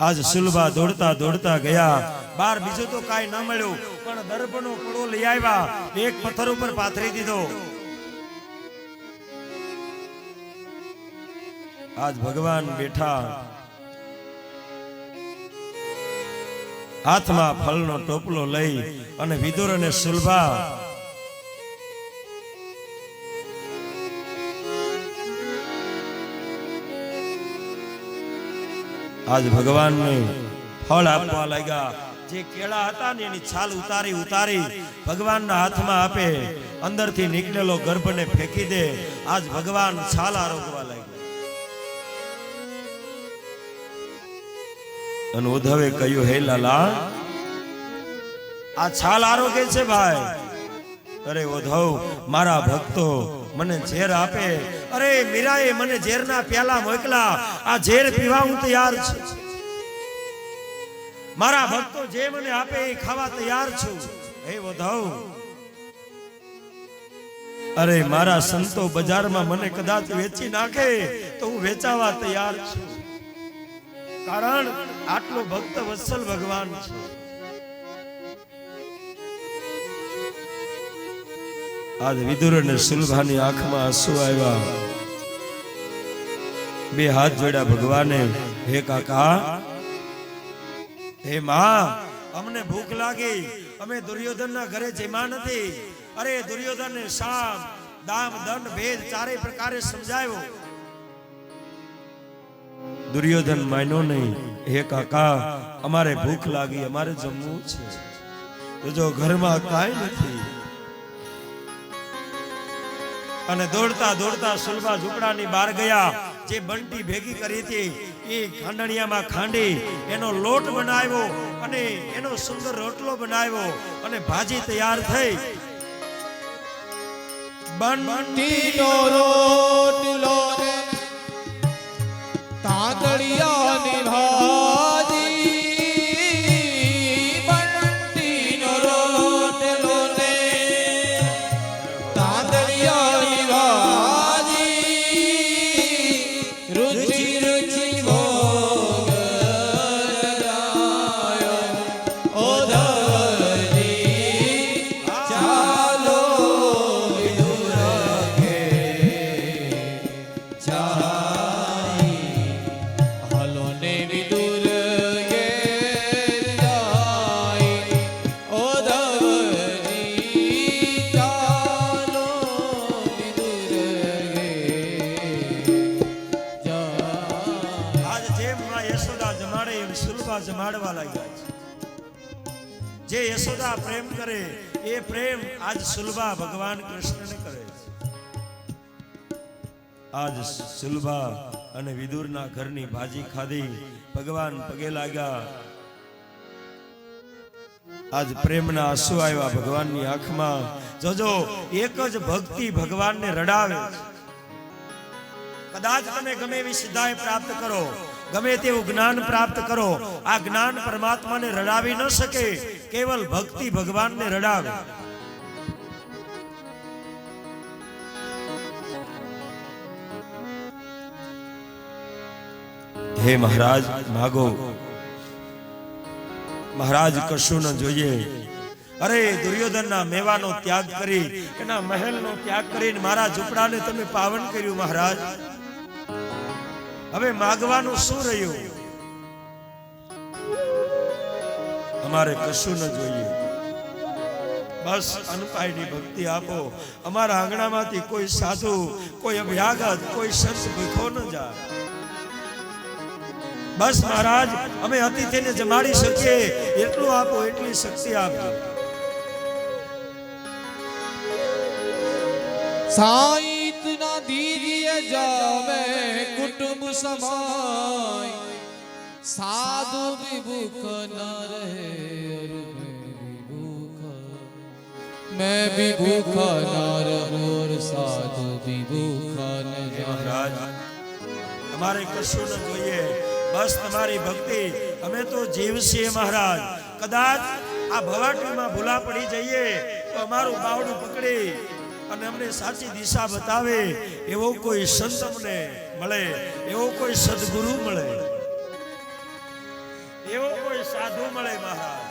આજ સુલભા દોડતા દોડતા ગયા. બાર બીજું તો કાંઈ ન મળ્યું, પણ દર્પનો કડો લઈ આવ્યા. એક પથ્થર ઉપર પાથરી દીધો. આજ ભગવાન બેઠા. હાથમાં ફળનો ટોપલો લઈ અને વિદુર અને સુલભા આજ ભગવાનને ફળ આપવા લાગ્યા. જે કેળા હતા ને એની છાલ ઉતારી ઉતારી ભગવાનના હાથમાં આપે, અંદરથી નીકળેલો ગર્ભને ફેંકી દે. આજ ભગવાન છાલ આરોગવા લાગ્યા. અને ઉદ્ધવે કહ્યું, હે લાલા, આ છાલ આરોગે છે ભાઈ. અરે ઉદ્ધવ, મારા ભક્તો, મને ઝેર આપે. અરે મીરાએ મને ઝેરના પ્યાલા મોકલા. આ ઝેર પીવા હું તૈયાર છું. મારા ભક્તો જે મને આપે એ ખાવા તૈયાર છું. હે ઉદ્ધવ અરે મારા સંતો બજારમાં મને કદાચ વેચી નાખે તો હું વેચાવા તૈયાર છું. કારણ આટલો ભક્ત વત્સલ ભગવાન છે. આજ વિદુર અને સુલભાની આંખમાં આંસુ આવ્યા. બે હાથ જોડ્યા ભગવાને, હે કાકા, હે માં, અમને ભૂખ લાગી. અમે દુર્યોધનના ઘરે જમા નથી. અરે દુર્યોધનને શામ દામ, દંડ, ભેદ ચારે પ્રકારે સમજાવ્યો દુર્યોધન માન્યો નહીં, હે કાકા, અમારે ભૂખ લાગી, અમારે જમવું છે. જો ઘરમાં કાંઈ નથી. અને દોડતા દોડતા સુલભા ઝૂંપડાની બહાર ગયા. જે બંટી ભેગી કરી હતી, એ ખાંડણિયામાં ખાંડી, એનો લોટ બનાવ્યો અને એનો સુંદર રોટલો બનાવ્યો અને ભાજી તૈયાર થઈ. બંટી ટીનો રોટલો ને સુલભા જમાડવા લાગ્યા છે. જે યશોદા પ્રેમ કરે, એ પ્રેમ આજ સુલભા ભગવાન કૃષ્ણને કરે છે. આજ સુલભા અને વિદુરના ઘરની ભાજી ખાધી, ભગવાન પગે લાગ્યા. આજ પ્રેમના આંસુ આવ્યા ભગવાનની આંખમાં. જોજો એક જ ભક્તિ ભગવાનને રડાવે કદાચ તમે ગમે એવી સિદ્ધાય પ્રાપ્ત કરો ગમે તેવું જ્ઞાન પ્રાપ્ત કરો. આ જ્ઞાન પરમાત્માને રડાવી ન શકે. કેવલ ભક્તિ ભગવાનને રડાવે. હે મહારાજ માગો મહારાજ, કશું ન જોઈએ. અરે, દુર્યોધનના મેવાનો ત્યાગ કરી, એના મહેલનો ત્યાગ કરીને મારા ઝૂંપડાને તમે પાવન કર્યું, મહારાજ. હવે માગવાનું શું રહ્યું? અમારે કશું ન જોઈએ. બસ અનપાયની ભક્તિ આપો. અમારા આંગણામાંથી કોઈ સાધુ, કોઈ અભ્યાગત, કોઈ સંત ભૂખો ન જાય. બસ મહારાજ, અમે અતિથિને જમાડી શકીએ. એટલું આપો, એટલી શક્તિ આપો સાઈત ના દીજીએ જાવે કુટુંબ સમાય સાધુ વિભૂખ ન રહે और मैं भी भूखा मैं भी भूखा न रहूं और साधु भी भूखा न હે जाए મહારાજ અમારે કશું ન જોઈએ બસ તમારી ભક્તિ અમે તો જીવ છીએ મહારાજ કદાચ આ ભવાટીમાં ભૂલા પડી જઈએ તો અમારું બાવડું પકડી અને અમને સાચી દિશા બતાવે, એવો કોઈ સંત અમને મળે, એવો કોઈ સદગુરુ મળે. એવો કોઈ સાધુ મળે મહારાજ.